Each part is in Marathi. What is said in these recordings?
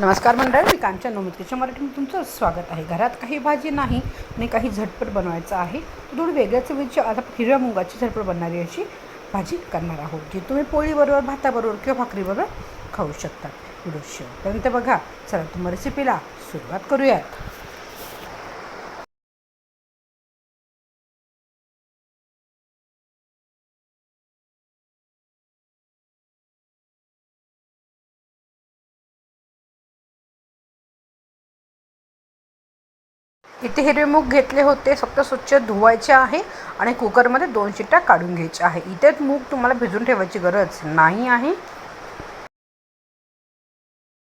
नमस्कार मंडळ मी कांचन नोमितीच्या मराठीमध्ये तुमचं स्वागत आहे. घरात काही भाजी नाही आणि काही झटपट बनवायचं आहे. तर थोडी वेगळ्या आता हिरव्या मुगाची झटपट बनणारी अशी भाजी करणार आहोत जी तुम्ही पोळीबरोबर भाताबरोबर किंवा भाकरीबरोबर खाऊ शकता. व्हिडिओ शेवटपर्यंत बघा. चला तुम्ही रेसिपीला सुरुवात करूयात. इथे हिरवे मूग घेतले होते. फक्त स्वच्छ धुवायचे आहे आणि कुकरमध्ये दोन शिट्ट्या काढून घ्यायच्या आहे. इथे मूग तुम्हाला भिजून ठेवायची गरज नाही आहे.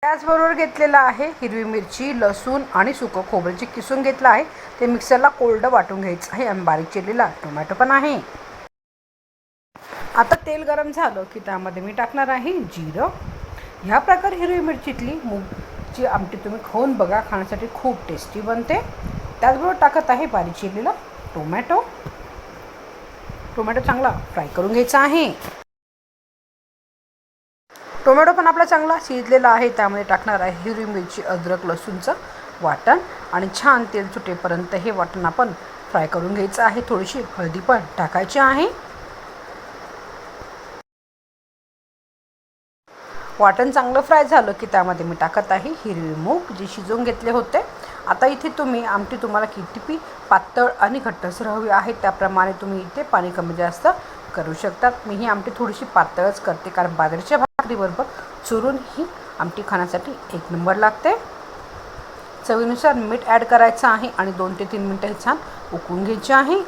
त्याचबरोबर घेतलेलं आहे हिरवी मिरची लसूण आणि सुकं खोबरं. जे किसून घेतलं आहे ते मिक्सरला कोल्ड वाटून घ्यायचं आहे. आणि बारीक चिरलेला टोमॅटो पण आहे. आता तेल गरम झालं की त्यामध्ये मी टाकणार आहे जिरं. ह्या प्रकारे हिरवी मिरचीतली मूगची आमटी तुम्ही खाऊन बघा. खाण्यासाठी खूप टेस्टी बनते. त्याचबरोबर टाकत आहे बारीक चिरलेला टोमॅटो. टोमॅटो चांगला फ्राय करून घ्यायचा आहे. टोमॅटो पण आपला चांगला शिजलेला आहे त्यामध्ये टाकणार आहे हिरवी मिरची अद्रक लसूणचं वाटण आणि छान तेल सुटेपर्यंत हे वाटण आपण फ्राय करून घ्यायचं आहे. थोडीशी हळदी पण टाकायची आहे. वाटण चांगलं फ्राय झालं की त्यामध्ये मी टाकत आहे हिरवी मूग जे शिजवून घेतले होते. आता इथे तुम्ही आमटी तुम्हाला किती पातळ आणि घट्टसर हवी आहे त्याप्रमाणे तुम्ही इथे पाणी कमी जास्त करू शकतात. मी ही आमटी थोडीशी पातळच करते कारण बाजरीच्या भाकरीबरोबर चुरून ही आमटी खाण्यासाठी एक नंबर लागते. चवीनुसार मीठ ॲड करायचं आहे आणि दोन ते तीन मिनटं हे छान उकळून घ्यायचे आहे.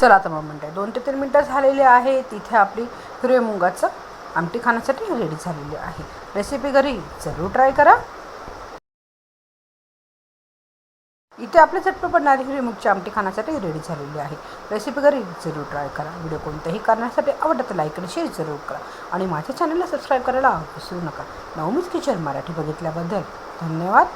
चला आता मग म्हणते दोन ते तीन मिनटं झालेली आहे तिथे आपली हिरव्या मुगाचं आमटी खाण्यासाठी रेडी झालेली आहे. रेसिपी घरी जरूर ट्राय करा. इथे आपले झटपट पडणारी हिरवी मुगची आमटी खाण्यासाठी रेडी झालेली आहे. रेसिपी घरी जरूर ट्राय करा. व्हिडिओ कोणत्याही करण्यासाठी आवडत लाईक आणि शेअर जरूर करा. आणि माझ्या चॅनलला सबस्क्राईब करायला विसरू नका. नवमीच किचन मराठी बघितल्याबद्दल धन्यवाद.